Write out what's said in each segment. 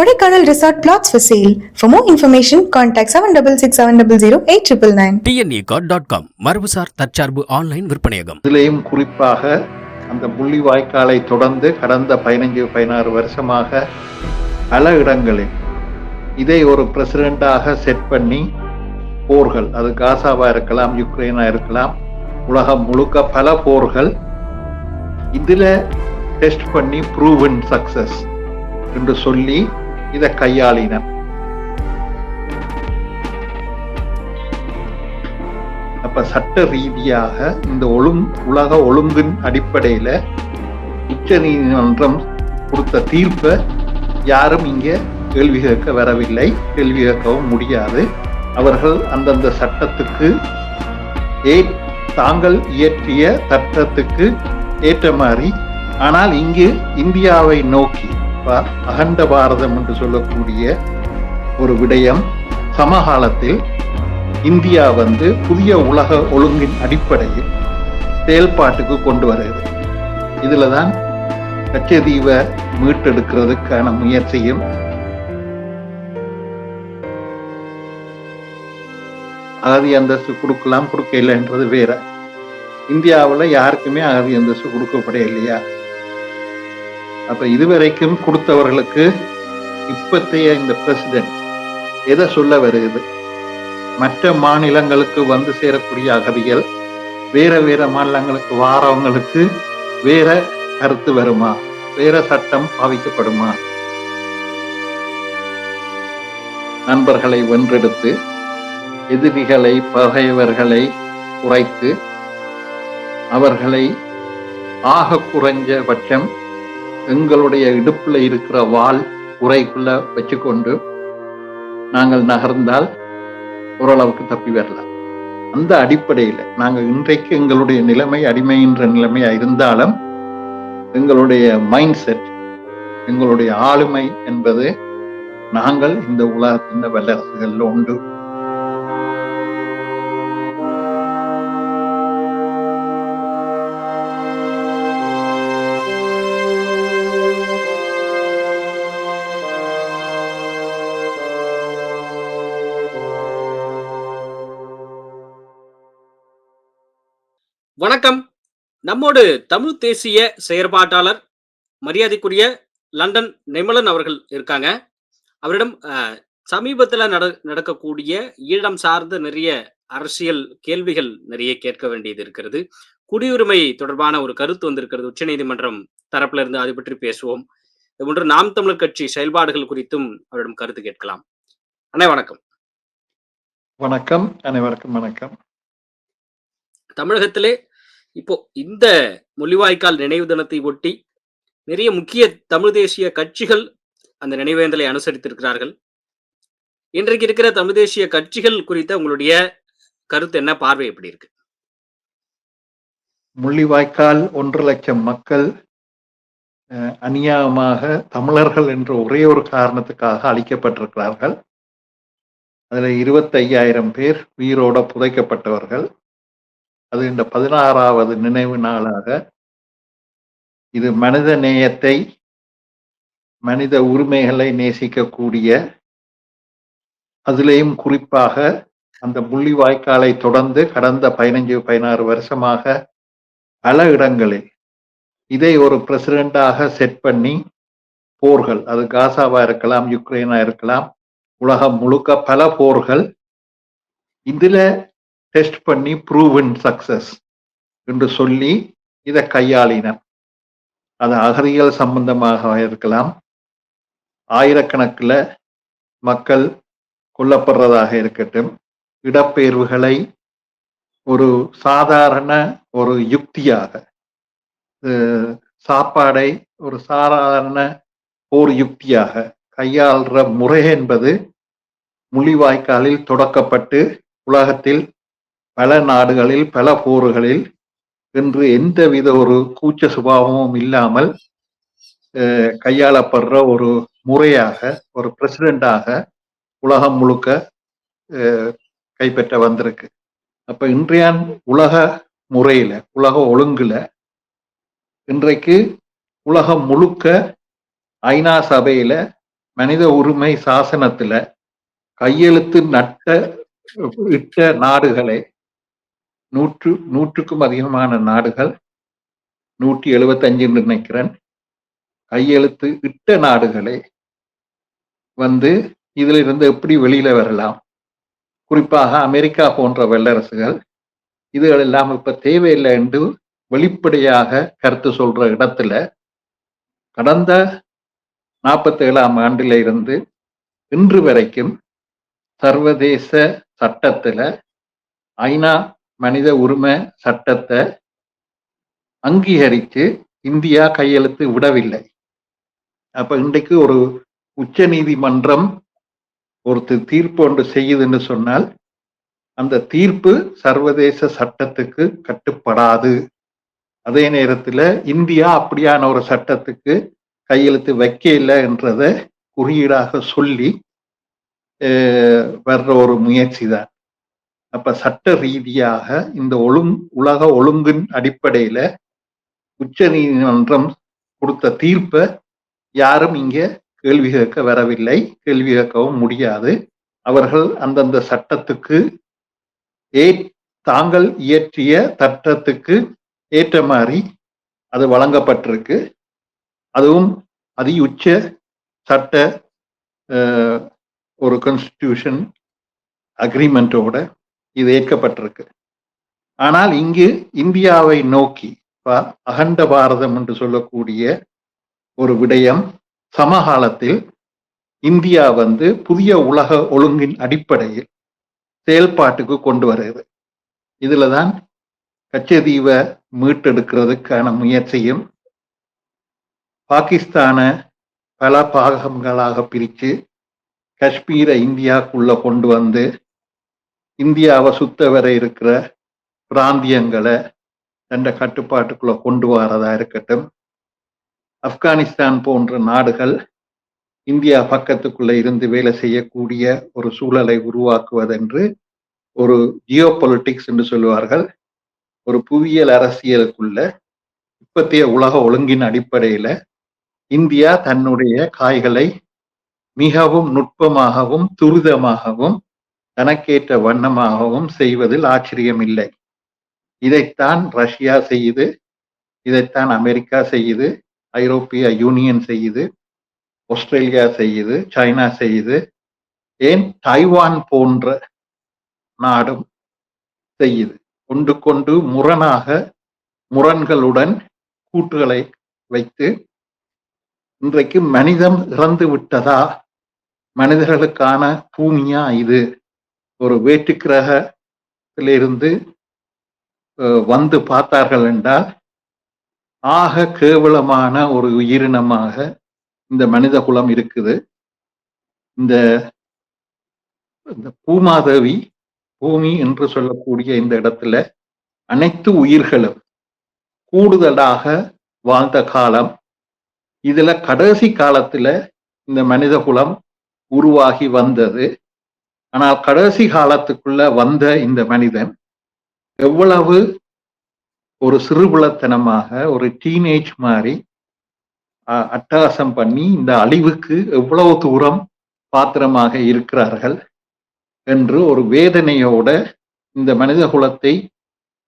Kodaikanal Resort plots for sale. For more information, contact 766700 DNA dot com மரபுசார் தற்சார்பு online விற்பனையகம். அதிலேயும் குறிப்பாக அந்த முள்ளிவாய்க்காலை தொடர்ந்து கடந்த பதினஞ்சு பதினாறு வருஷமாக பல இடங்களில் இதை ஒரு பிரசிடெண்டாக செட் பண்ணி போர்கள் அது காசாவா இருக்கலாம் யுக்ரைனா இருக்கலாம் உலகம் முழுக்க பல போர்கள் இதுல டெஸ்ட் பண்ணி ப்ரூவன் சக்சஸ் என்று சொல்லி இதை கையாளினர் அப்ப சட்ட ரீதியாக இந்த ஒழுங் உலக ஒழுங்கின் அடிப்படையில உச்ச நீதிமன்றம் கொடுத்த தீர்ப்பை யாரும் இங்க கேள்வி கேட்க வரவில்லை. கேள்வி கேட்கவும் முடியாது. அவர்கள் அந்தந்த சட்டத்துக்கு ஏ தாங்கள் இயற்றிய சட்டத்துக்கு ஏற்ற மாதிரி. ஆனால் இங்கு இந்தியாவை நோக்கி என்றால் அகண்ட பாரதம் என்று சொல்லக்கூடிய ஒரு விடயம். சமகாலத்தில் இந்தியா வந்து புதிய உலக ஒழுங்கின் அடிப்படையில் செயல்பாட்டுக்கு கொண்டு வருகிறது. இதில் தான் கச்சதீவை மீட்டெடுக்கிறதுக்கான முயற்சியும் அகதி அந்தஸ்து கொடுக்கலாம் கொடுக்க இல்லைன்றது வேற. இந்தியாவில் யாருக்குமே அகதி அந்தஸ்து கொடுக்கப்பட இல்லையா அப்ப இதுவரைக்கும் கொடுத்தவர்களுக்கு இப்பத்தைய இந்த பிரசிடென்ட் எதை சொல்ல வருகிறது? மற்ற மாநிலங்களுக்கு வந்து சேரக்கூடிய அகதிகள் வேற வேற மாநிலங்களுக்கு வாரவங்களுக்கு வேற கருத்து வருமா? வேற சட்டம் பாவிக்கப்படுமா? நண்பர்களை வென்றெடுத்து எதிரிகளை பகைவர்களை குறைத்து அவர்களை ஆக குறைஞ்ச பட்சம் எங்களுடைய இடுப்புல இருக்கிற வாள் உரைக்குள்ள வச்சுக்கொண்டு நாங்கள் நகர்ந்தால் ஓரளவுக்கு தப்பி வரலாம். அந்த அடிப்படையில் நாங்கள் இன்றைக்கு எங்களுடைய நிலைமை அடிமைன்ற நிலைமையா இருந்தாலும் எங்களுடைய மைண்ட் செட் எங்களுடைய ஆளுமை என்பது நாங்கள் இந்த உலகத்தின் வல்லரசுகளில் உண்டு. வணக்கம். நம்மோடு தமிழ் தேசிய செயற்பாட்டாளர் மரியாதைக்குரிய லண்டன் நெமலன் அவர்கள் இருக்காங்க. அவரிடம் சமீபத்துல நட நடக்கக்கூடிய ஈழம் சார்ந்த நிறைய அரசியல் கேள்விகள் நிறைய கேட்க வேண்டியது இருக்கிறது. குடியுரிமை தொடர்பான ஒரு கருத்து வந்திருக்கிறது. உச்சநீதிமன்றம் தரப்புல இருந்து அது பற்றி பேசுவோம். இது போன்று நாம் தமிழர் கட்சி செயல்பாடுகள் குறித்தும் அவரிடம் கருத்து கேட்கலாம். அண்ணே வணக்கம். வணக்கம். அனைவருக்கும் வணக்கம். தமிழகத்திலே இப்போ இந்த முள்ளிவாய்க்கால் நினைவு தினத்தை ஒட்டி நிறைய முக்கிய தமிழ் தேசிய கட்சிகள் அந்த நினைவேந்தலை அனுசரித்திருக்கிறார்கள். இன்றைக்கு இருக்கிற தமிழ் தேசிய கட்சிகள் குறித்த உங்களுடைய கருத்து என்ன? பார்வை எப்படி இருக்கு? முள்ளிவாய்க்கால் ஒன்று லட்சம் மக்கள் அஹ், அநியாயமாக தமிழர்கள் என்ற ஒரே ஒரு காரணத்துக்காக அழிக்கப்பட்டிருக்கிறார்கள். அதுல இருபத்தையாயிரம் பேர் உயிரோட புதைக்கப்பட்டவர்கள். அது இந்த பதினாறாவது நினைவு நாளாக இது மனித நேயத்தை மனித உரிமைகளை நேசிக்கக்கூடிய அதிலேயும் குறிப்பாக அந்த முள்ளிவாய்க்காலை தொடர்ந்து கடந்த பதினஞ்சு பதினாறு வருஷமாக பல இடங்களில் இதை ஒரு பிரசிடெண்டாக செட் பண்ணி போர்கள் அது காசாவா இருக்கலாம் யுக்ரைனா இருக்கலாம் உலகம் முழுக்க பல போர்கள். இதுல டெஸ்ட் பண்ணி ப்ரூவன் சக்சஸ் என்று சொல்லி இதை கையாளினர். அது அகதிகள் சம்பந்தமாக இருக்கலாம். ஆயிரக்கணக்கில் மக்கள் கொல்லப்படுறதாக இருக்கட்டும். இடப்பெயர்வுகளை ஒரு சாதாரண ஒரு யுக்தியாக சாப்பாடை ஒரு சாதாரண போர் யுக்தியாக கையாள்ற முறை என்பது முள்ளிவாய்க்காலில் தொடக்கப்பட்டு உலகத்தில் பல நாடுகளில் பல போர்களில் இன்று எந்தவித ஒரு கூச்ச சுபாவமும் இல்லாமல் கையாளப்படுற ஒரு முறையாக ஒரு பிரசிடெண்டாக உலகம் முழுக்க கைப்பற்ற வந்திருக்கு. அப்ப இன்றைய உலக முறையில உலக ஒழுங்குல இன்றைக்கு உலகம் முழுக்க ஐநா சபையில மனித உரிமை சாசனத்துல கையெழுத்து நட்ட இட்ட நாடுகளை நூற்று நூற்றுக்கும் அதிகமான நாடுகள். நூற்றி எழுபத்தஞ்சு நினைக்கிறேன். கையெழுத்து இட்ட நாடுகளை வந்து இதிலிருந்து எப்படி வெளியில வரலாம்? குறிப்பாக அமெரிக்கா போன்ற வல்லரசுகள் இதுகளெல்லாம் இப்ப தேவையில்லை என்று வெளிப்படையாக கருத்து சொல்ற இடத்துல கடந்த நாற்பத்தேழாம் ஆண்டில இருந்து இன்று வரைக்கும் சர்வதேச சட்டத்துல ஐநா மனித உரிமை சட்டத்தை அங்கீகரித்து இந்தியா கையெழுத்து விடவில்லை. அப்ப இன்றைக்கு ஒரு உச்ச நீதிமன்றம் ஒரு தீர்ப்பு ஒன்று செய்யுதுன்னு சொன்னால் அந்த தீர்ப்பு சர்வதேச சட்டத்துக்கு கட்டுப்படாது. அதே நேரத்தில் இந்தியா அப்படியான ஒரு சட்டத்துக்கு கையெழுத்து வைக்க இல்லை என்றதை குறியீடாக சொல்லி வர்ற ஒரு முயற்சி தான் அப்ப சட்ட ரீதியாக இந்த ஒழுங் உலக ஒழுங்கின் அடிப்படையில உச்ச நீதிமன்றம் கொடுத்த தீர்ப்பை யாரும் இங்க கேள்வி கேட்க வரவில்லை. கேள்வி கேட்கவும் முடியாது. அவர்கள் அந்தந்த சட்டத்துக்கு ஏ தாங்கள் இயற்றிய சட்டத்துக்கு ஏற்ற மாதிரி அது வழங்கப்பட்டிருக்கு. அதுவும் அதி உச்ச சட்ட ஒரு கான்ஸ்டிடியூஷன் அக்ரிமெண்ட்டோட இது ஏற்கப்பட்டிருக்கு. ஆனால் இங்கு இந்தியாவை நோக்கி அகண்ட பாரதம் என்று சொல்லக்கூடிய ஒரு விடயம் சமகாலத்தில் இந்தியா வந்து புதிய உலக ஒழுங்கின் அடிப்படையில் செயல்பாட்டுக்கு கொண்டு வருகிறது. இதுலதான் கச்சதீவை மீட்டெடுக்கிறதுக்கான முயற்சியும் பாகிஸ்தான பல பாகங்களாக பிரித்து காஷ்மீரை இந்தியாவுக்குள்ள கொண்டு வந்து இந்தியாவை சுத்த வர இருக்கிற பிராந்தியங்களை தண்ட கட்டுப்பாட்டுக்குள்ள கொண்டு வரதா இருக்கட்டும். ஆப்கானிஸ்தான் போன்ற நாடுகள் இந்தியா பக்கத்துக்குள்ள இருந்து வேலை செய்யக்கூடிய ஒரு சூழலை உருவாக்குவதென்று ஒரு ஜியோ பொலிட்டிக்ஸ் என்று சொல்லுவார்கள். ஒரு புவியியல் அரசியலுக்குள்ள இப்பத்திய உலக ஒழுங்கின் அடிப்படையில இந்தியா தன்னுடைய காய்களை மிகவும் நுட்பமாகவும் துரிதமாகவும் தனக்கேற்ற வண்ணமாகவும் செய்வதில் ஆச்சரியமில்லை. இதைத்தான் ரஷ்யா செய்யுது இதைத்தான் அமெரிக்கா செய்யுது ஐரோப்பிய யூனியன் செய்யுது ஆஸ்திரேலியா செய்யுது சைனா செய்யுது. ஏன்? தைவான் போன்ற நாடும் செய்யுது. கொண்டு கொண்டு முரணாக முரண்களுடன் கூட்டுகளை வைத்து இன்றைக்கு மனிதம் இறந்து விட்டதா மனிதர்களுக்கான பூமியா இது? ஒரு வேற்று கிரகத்திலிருந்து வந்து பார்த்தார்கள் என்றால் ஆக கேவலமான ஒரு உயிரினமாக இந்த மனித குலம் இருக்குது. இந்த இந்த பூமாதேவி பூமி என்று சொல்லக்கூடிய இந்த இடத்துல அனைத்து உயிர்களும் கூடுதலாக வாழ்ந்த காலம். இதுல கடைசி காலத்துல இந்த மனித குலம் உருவாகி வந்தது. ஆனால் கடைசி காலத்துக்குள்ள வந்த இந்த மனிதன் எவ்வளவு ஒரு சிறுபுலத்தனமாக ஒரு டீனேஜ் மாதிரி அட்டகாசம் பண்ணி இந்த அழிவுக்கு எவ்வளவு தூரம் பாத்திரமாக இருக்கிறார்கள் என்று ஒரு வேதனையோட இந்த மனித குலத்தை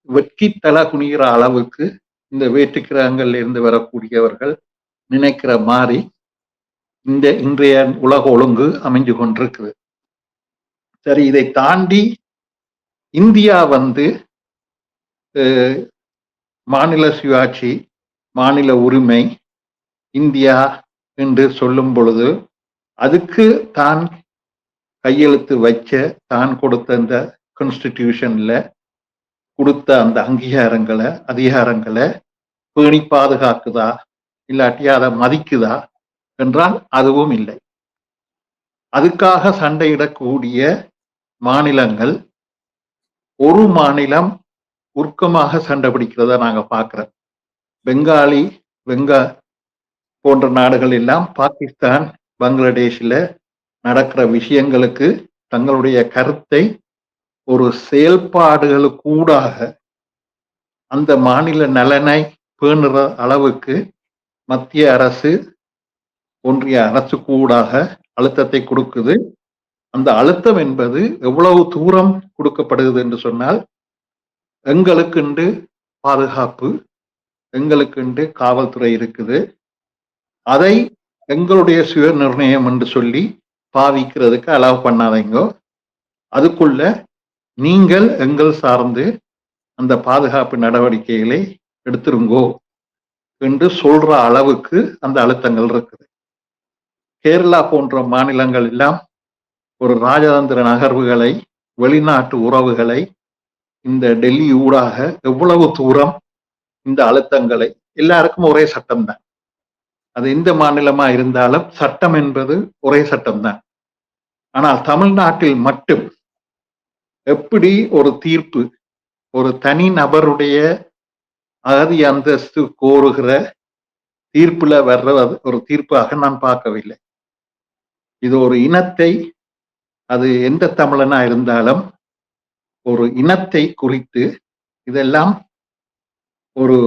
வெட்கி தலை குனிகிற அளவுக்கு இந்த வேற்றுக்கிரகங்கள்ல இருந்து வரக்கூடியவர்கள் நினைக்கிற மாதிரி இந்த இன்றைய உலக ஒழுங்கு அமைஞ்சு கொண்டிருக்குது சரி இதை தாண்டி இந்தியா வந்து மாநில சுயாட்சி மாநில உரிமை இந்தியா என்று சொல்லும் பொழுது அதுக்கு தான் கையெழுத்து வச்ச தான் கொடுத்த அந்த கான்ஸ்டிடியூஷன்ல கொடுத்த அந்த அங்கீகாரங்களை அதிகாரங்களை பேணி பாதுகாக்குதா இல்லாட்டி அதை மதிக்குதா என்றால் அதுவும் இல்லை. அதுக்காக சண்டையிடக்கூடிய மாநிலங்கள் ஒரு மாநிலம் உருக்கமாக சண்டை பிடிக்கிறத நாங்கள் பார்க்குறோம். பெங்காலி வெங்கா போன்ற நாடுகள் எல்லாம் பாகிஸ்தான் பங்களாதேஷில் நடக்கிற விஷயங்களுக்கு தங்களுடைய கருத்தை ஒரு செயல்பாடுகளுக்கூடாக அந்த மாநில நலனை பேணுற அளவுக்கு மத்திய அரசு ஒன்றிய அரசு கூடாக அழுத்தத்தை கொடுக்குது. அந்த அழுத்தம் என்பது எவ்வளவு தூரம் கொடுக்கப்படுகிறது என்று சொன்னால் எங்களுக்குண்டு பாதுகாப்பு எங்களுக்குண்டு காவல்துறை இருக்குது. அதை எங்களுடைய சுய நிர்ணயம் என்று சொல்லி பாவிக்கிறதுக்கு அலோவ் பண்ணாதீங்க. அதுக்குள்ள நீங்கள் எங்கள் சார்ந்து அந்த பாதுகாப்பு நடவடிக்கைகளை எடுத்துருங்கோ என்று சொல்ற அளவுக்கு அந்த அழுத்தங்கள் இருக்குது. கேரளா போன்ற மாநிலங்கள் எல்லாம் ஒரு ராஜதந்திர நகர்வுகளை வெளிநாட்டு உறவுகளை இந்த டெல்லி ஊடாக எவ்வளவு தூரம் இந்த அழுத்தங்களை எல்லாருக்கும் ஒரே சட்டம் தான் அது எந்த மாநிலமா இருந்தாலும் சட்டம் என்பது ஒரே சட்டம் தான் ஆனால் தமிழ்நாட்டில் மட்டும் எப்படி ஒரு தீர்ப்பு ஒரு தனி நபருடைய அகதி அந்தஸ்து கோருகிற தீர்ப்புல வர்ற ஒரு தீர்ப்பாக நான் பார்க்கவில்லை. இது ஒரு இனத்தை அது எந்த தமிழனா இருந்தாலும் ஒரு இனத்தை குறித்து இதெல்லாம் ஒரு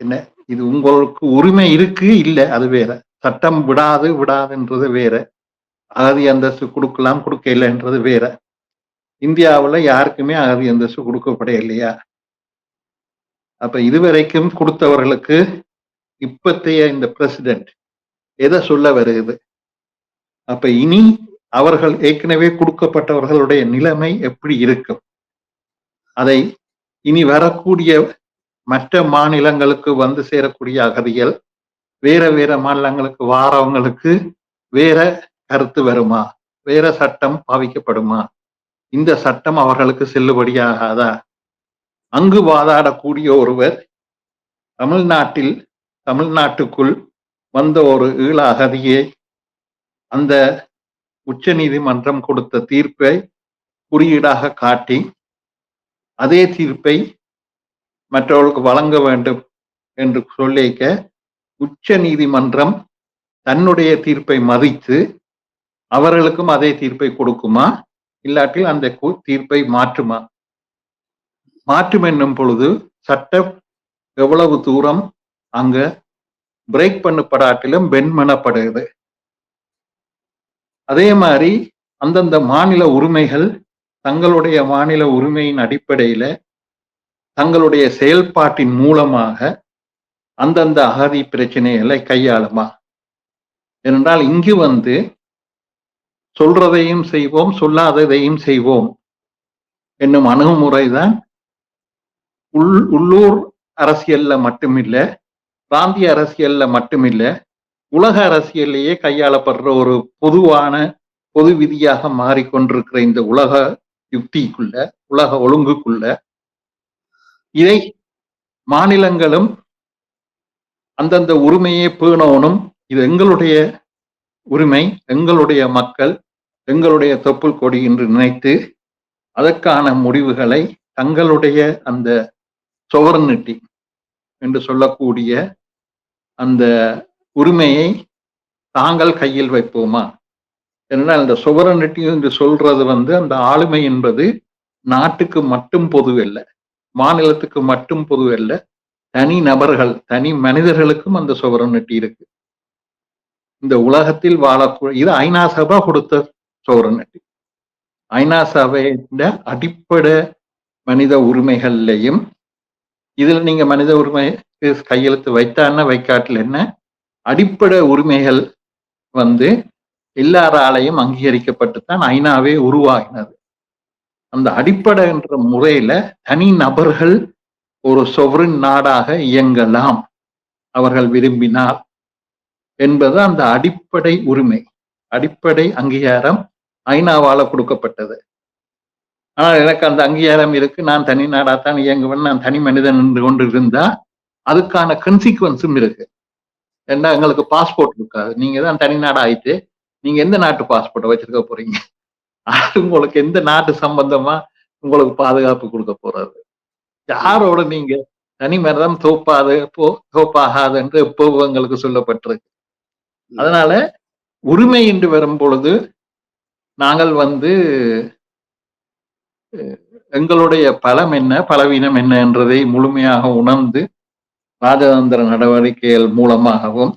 என்ன இது உங்களுக்கு உரிமை இருக்கு? இல்லை அது வேற. சட்டம் விடாது விடாதுன்றது வேற. அகதி அந்தஸ்து கொடுக்கலாம் கொடுக்க இல்லைன்றது வேற. இந்தியாவில் யாருக்குமே அகதி அந்தஸ்து கொடுக்கப்பட இல்லையா அப்ப இதுவரைக்கும் கொடுத்தவர்களுக்கு இப்பத்தைய இந்த பிரசிடென்ட் எதை சொல்ல வருகிறது? அப்ப இனி அவர்கள் ஏற்கனவே கொடுக்கப்பட்டவர்களுடைய நிலைமை எப்படி இருக்கும்? அதை இனி வரக்கூடிய மற்ற மாநிலங்களுக்கு வந்து சேரக்கூடிய அகதிகள் வேற வேற மாநிலங்களுக்கு வாரவங்களுக்கு வேற கருத்து வருமா? வேற சட்டம் பாவிக்கப்படுமா? இந்த சட்டம் அவர்களுக்கு செல்லுபடியாகாதா? அங்கு வாதாடக்கூடிய ஒருவர் தமிழ்நாட்டில் தமிழ்நாட்டுக்குள் வந்த ஒரு ஈழ அகதியை அந்த உச்ச நீதிமன்றம் கொடுத்த தீர்ப்பை குறியீடாக காட்டி அதே தீர்ப்பை மற்றவர்களுக்கு வழங்க வேண்டும் என்று சொல்லிக்க உச்ச நீதிமன்றம் தன்னுடைய தீர்ப்பை மதித்து அவர்களுக்கும் அதே தீர்ப்பை கொடுக்குமா? இல்லாட்டில் அந்த தீர்ப்பை மாற்றுமா? மாற்றும் என்னும் பொழுது சட்டம் எவ்வளவு தூரம் அங்க பிரேக் பண்ணப்படாட்டிலும் பென் அதே மாதிரி அந்தந்த மாநில உரிமைகள் தங்களுடைய மாநில உரிமையின் அடிப்படையில தங்களுடைய செயல்பாட்டின் மூலமாக அந்தந்த அகதி பிரச்சனைகளை கையாளுமா? ஏனென்றால் இங்கு வந்து சொல்றதையும் செய்வோம் சொல்லாததையும் செய்வோம் என்னும் அணுகுமுறைதான் உள் உள்ளூர் அரசியல்ல மட்டுமில்லை பிராந்திய அரசியல்ல மட்டுமில்லை உலக அரசியல்லையே கையாளப்படுற ஒரு பொதுவான பொது விதியாக மாறிக்கொண்டிருக்கிற இந்த உலக யுக்திக்குள்ள உலக ஒழுங்குக்குள்ள இதை மாநிலங்களும் அந்தந்த உரிமையை பேணவனும் இது எங்களுடைய உரிமை எங்களுடைய மக்கள் எங்களுடைய தொப்புள் கொடி என்று நினைத்து அதற்கான முடிவுகளை தங்களுடைய அந்த சொவர்னிட்டி என்று சொல்லக்கூடிய அந்த உரிமையை தாங்கள் கையில் வைப்போமா? என்றால் அந்த சுவரனிட்டி என்று சொல்றது வந்து அந்த ஆளுமை என்பது நாட்டுக்கு மட்டும் பொதுவல்ல மாநிலத்துக்கு மட்டும் பொதுவல்ல தனி நபர்கள் தனி மனிதர்களுக்கும் அந்த சுவரனிட்டி இருக்கு. இந்த உலகத்தில் வாழக்கூடிய இது ஐநா சபா கொடுத்த சுவரனிட்டி ஐநா சபையின் அடிப்படை மனித உரிமைகள்லையும் இதுல நீங்க மனித உரிமை கையெழுத்து வைத்தான்னா வைக்காட்டில் என்ன? அடிப்படை உரிமைகள் வந்து எல்லாராலையும் அங்கீகரிக்கப்பட்டுத்தான் ஐநாவே உருவாகினது. அந்த அடிப்படை என்ற முறையில தனி நபர்கள் ஒரு சொவரின் நாடாக இயங்கலாம். அவர்கள் விரும்பினால் என்பது அந்த அடிப்படை உரிமை அடிப்படை அங்கீகாரம் ஐநாவால கொடுக்கப்பட்டது. ஆனால் எனக்கு அந்த அங்கீகாரம் இருக்கு நான் தனி நாடாத்தான் இயங்குவேன் நான் தனி மனிதன் நின்று கொண்டு இருந்தா அதுக்கான கன்சிக்வன்ஸும் இருக்கு. ஏன்னா எங்களுக்கு பாஸ்போர்ட் இருக்காது நீங்க தான் தனிநாடு ஆயிட்டு நீங்க எந்த நாட்டு பாஸ்போர்ட்டை வச்சிருக்க போறீங்க? அது உங்களுக்கு எந்த நாட்டு சம்பந்தமா உங்களுக்கு பாதுகாப்பு கொடுக்க போறது யாரோட நீங்க? தனி மனிதன் தோப்பாது போ தோப்பாகாது என்று எப்போ எங்களுக்கு சொல்லப்பட்டிருக்கு. அதனால உரிமை என்று வரும் பொழுது நாங்கள் வந்து எங்களுடைய பலம் என்ன பலவீனம் என்ன என்றதை முழுமையாக உணர்ந்து ராஜதந்திர நடவடிக்கைகள் மூலமாகவும்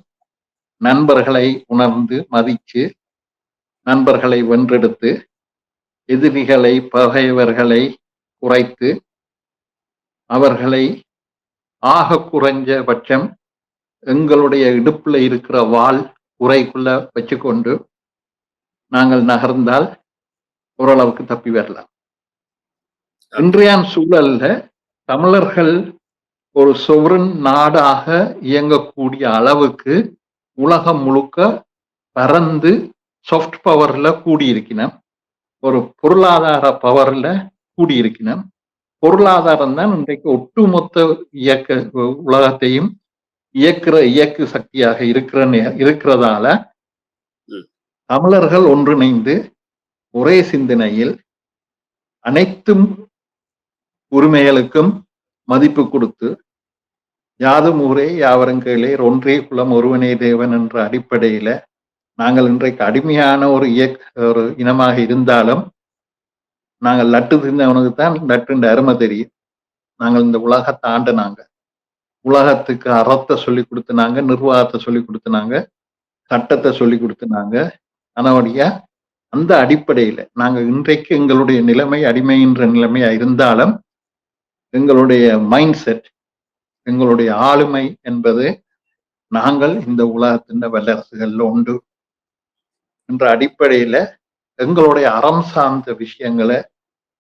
நண்பர்களை உணர்ந்து மதித்து நண்பர்களை வென்றெடுத்து எதிரிகளை பகைவர்களை குறைத்து அவர்களை ஆக குறைஞ்ச பட்சம் எங்களுடைய இடுப்புல இருக்கிற வாள் உரைக்குள்ள வச்சுக்கொண்டு நாங்கள் நகர்ந்தால் ஓரளவுக்கு தப்பி வரலாம். இன்றைய சூழல்ல தமிழர்கள் ஒரு சொவரன் நாடாக இயங்கக்கூடிய அளவுக்கு உலகம் முழுக்க பறந்து சாஃப்ட் பவர்ல கூடியிருக்கணும் ஒரு பொருளாதார பவர்ல கூடியிருக்கணும் பொருளாதாரம் தான் இன்றைக்கு ஒட்டுமொத்த இயக்க உலகத்தையும் இயக்குற இயக்கு சக்தியாக இருக்கிற இருக்கிறதால. தமிழர்கள் ஒன்றிணைந்து ஒரே சிந்தனையில் அனைத்தும் உரிமைகளுக்கும் மதிப்பு கொடுத்து யாதும் ஊரே யாவரும் ஒன்றே குலம் ஒருவனே தேவன் என்ற அடிப்படையில நாங்கள் இன்றைக்கு அடிமையான ஒரு இயக்க ஒரு இனமாக இருந்தாலும் நாங்கள் லட்டு தின்னவனுக்கு தான் லட்டுன்ற அருமை தெரியும். நாங்கள் இந்த உலகத்தை ஆண்டுனாங்க. உலகத்துக்கு அறத்தை சொல்லி கொடுத்துனாங்க நிர்வாகத்தை சொல்லி கொடுத்துனாங்க சட்டத்தை சொல்லி கொடுத்துனாங்க. அதனுடைய அந்த அடிப்படையில நாங்கள் இன்றைக்கு எங்களுடைய நிலைமை அடிமைன்ற நிலைமையா இருந்தாலும் எங்களுடைய மைண்ட் செட் எங்களுடைய ஆளுமை என்பது நாங்கள் இந்த உலகத்தின் வல்லரசுகள்ல உண்டு என்ற அடிப்படையில எங்களுடைய அறம் சார்ந்த விஷயங்களை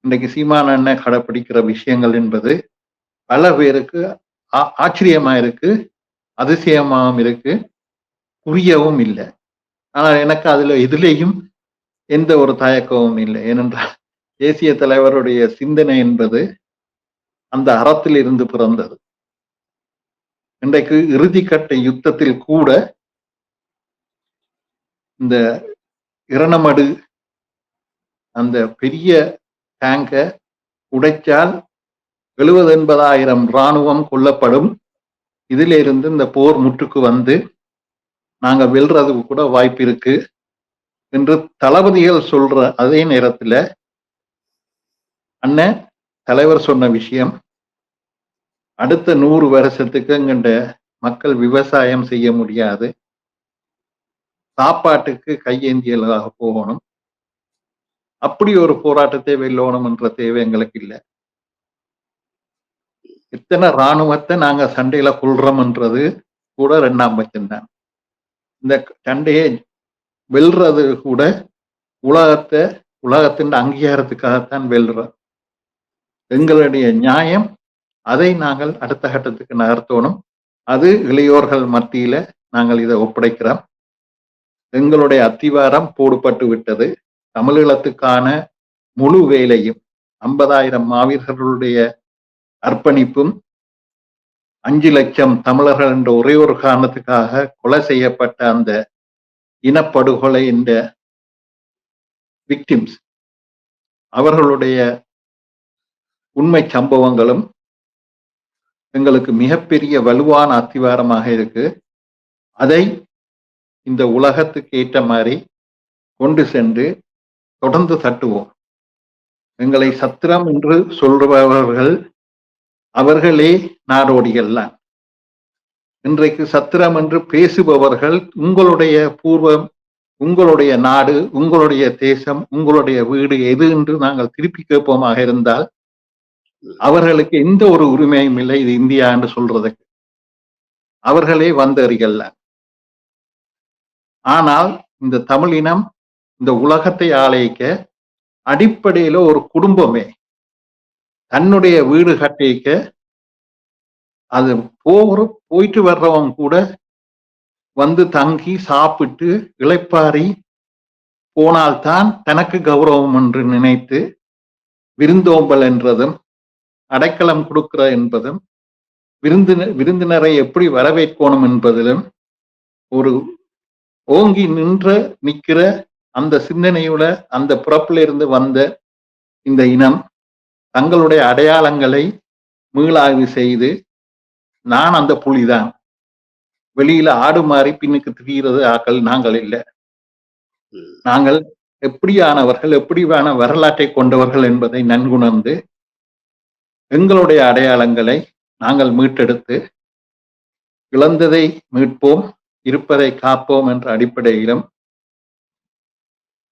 இன்றைக்கு சீமான அண்ணன் கடைப்பிடிக்கிற விஷயங்கள் என்பது பல பேருக்கு ஆ- ஆச்சரியமா இருக்கு அதிசயமாகவும் இருக்கு புரியவும் இல்லை. ஆனால் எனக்கு அதுல எதிலேயும் எந்த ஒரு தயக்கமும் இல்லை. ஏனென்றால் தேசிய தலைவருடைய சிந்தனை என்பது அந்த அறத்தில் இருந்து பிறந்தது. இன்றைக்கு இறுதிக்கட்ட யுத்தத்தில் கூட இந்த இரணமடு அந்த பெரிய டேங்க உடைச்சால் எழுபது எண்பதாயிரம் இராணுவம் கொல்லப்படும். இதிலிருந்து இந்த போர் முற்றுக்கு வந்து நாங்க வெல்றதுக்கு கூட வாய்ப்பு இருக்கு. என்று தளபதிகள் சொல்ற அதே நேரத்துல அண்ணன் தலைவர் சொன்ன விஷயம் அடுத்த நூறு வருஷத்துக்கு மக்கள் விவசாயம் செய்ய முடியாது. சாப்பாட்டுக்கு கையேந்தியலாக போகணும். அப்படி ஒரு போராட்டத்தை வெல்லணும் என்ற தேவை எங்களுக்கு இல்லை. எத்தனை இராணுவத்தை நாங்க சண்டையில கொள்றோம்ன்றது கூட ரெண்டாம் பட்சம்தான். இந்த சண்டையை வெல்றது கூட உலகத்தை உலகத்தின் அங்கீகாரத்துக்காகத்தான் வெல்றோம். எங்களுடைய நியாயம் அதை நாங்கள் அடுத்த கட்டத்துக்கு நகர்த்தணும். அது இளையோர்கள் மத்தியில நாங்கள் இதை ஒப்படைக்கிறோம். எங்களுடைய அத்திவாரம் போடுபட்டு விட்டது. தமிழீழத்துக்கான முழு வேலையும் ஐம்பதாயிரம் மாவீரர்களுடைய அர்ப்பணிப்பும் அஞ்சு லட்சம் தமிழர்கள் என்ற ஒரே ஒரு காரணத்துக்காக கொலை செய்யப்பட்ட அந்த இனப்படுகொலை என்ற விக்டிம்ஸ் அவர்களுடைய உண்மை சம்பவங்களும் எங்களுக்கு மிகப்பெரிய வலுவான அத்திவாரமாக இருக்கு. அதை இந்த உலகத்துக்கு ஏற்ற மாதிரி கொண்டு சென்று தொடர்ந்து தட்டுவோம். எங்களை சத்திரம் என்று சொல்பவர்கள் அவர்களே நாடோடிகள்லாம் இன்றைக்கு சத்திரம் என்று பேசுபவர்கள் உங்களுடைய பூர்வம் உங்களுடைய நாடு உங்களுடைய தேசம் உங்களுடைய வீடு எது என்று நாங்கள் திருப்பி கேட்போமாக இருந்தால் அவர்களுக்கு எந்த ஒரு உரிமையும் இல்லை இது இந்தியா என்று சொல்றதுக்கு அவர்களே வந்தறிகள்ல ஆனால் இந்த தமிழ் இனம் இந்த உலகத்தை ஆலயிக்க அடிப்படையில ஒரு குடும்பமே. தன்னுடைய வீடு கட்டிக்க அது போகிற போயிட்டு வர்றவங்க கூட வந்து தங்கி சாப்பிட்டு இளைப்பாரி போனால்தான் தனக்கு கௌரவம் என்று நினைத்து விருந்தோம்பல் என்றதும் அடைக்கலம் கொடுக்கிற என்பதும் விருந்தினர் விருந்தினரை எப்படி வரவேற்கணும் என்பதிலும் ஒரு ஓங்கி நின்ற நிக்கிற அந்த சிந்தனையோட அந்த பிறப்பில இருந்து வந்த இந்த இனம் தங்களுடைய அடையாளங்களை மீளாய்வு செய்து நான் அந்த புலிதான் வெளியில ஆடு மாறி பின்னுக்கு திரிகிறது ஆக்கள் நாங்கள் இல்லை. நாங்கள் எப்படியானவர்கள் எப்படியான வரலாற்றை கொண்டவர்கள் என்பதை நன்குணர்ந்து எங்களுடைய அடையாளங்களை நாங்கள் மீட்டெடுத்து இழந்ததை மீட்போம் இருப்பதை காப்போம் என்ற அடிப்படையிலும்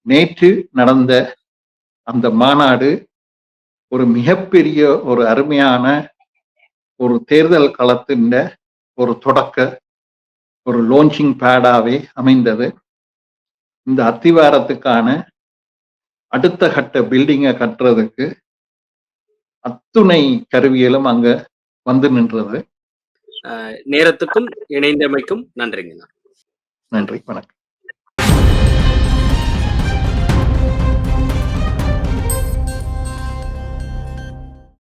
நேற்று நடந்த அந்த மாநாடு ஒரு மிகப்பெரிய ஒரு அருமையான ஒரு தேர்தல் களத்தின் ஒரு தொடக்க ஒரு லோஞ்சிங் பேடாவே அமைந்தது. இந்த அத்திவாரத்துக்கான அடுத்த கட்ட பில்டிங்கை கட்டுறதுக்கு அத்துணை கருவிகளும் அங்க வந்து நின்றது. நேரத்துக்கும் இணைந்தமைக்கும் நன்றிங்க. நன்றி வணக்கம்.